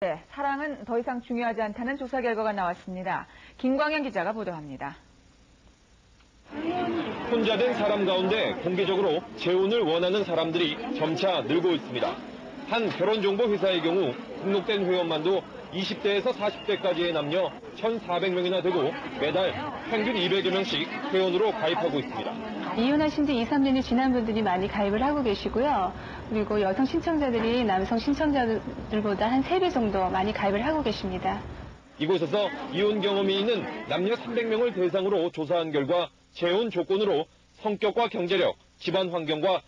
네, 사랑은 더 이상 중요하지 않다는 조사 결과가 나왔습니다. 김광현 기자가 보도합니다. 혼자 된 사람 가운데 공개적으로 재혼을 원하는 사람들이 점차 늘고 있습니다. 한 결혼정보회사의 경우 등록된 회원만도 20대에서 40대까지의 남녀 1,400명이나 되고 매달 평균 200여 명씩 회원으로 가입하고 있습니다. 이혼하신 지 2, 3년이 지난 분들이 많이 가입을 하고 계시고요. 그리고 여성 신청자들이 남성 신청자들보다 한 3배 정도 많이 가입을 하고 계십니다. 이곳에서 이혼 경험이 있는 남녀 300명을 대상으로 조사한 결과 재혼 조건으로 성격과 경제력, 집안 환경과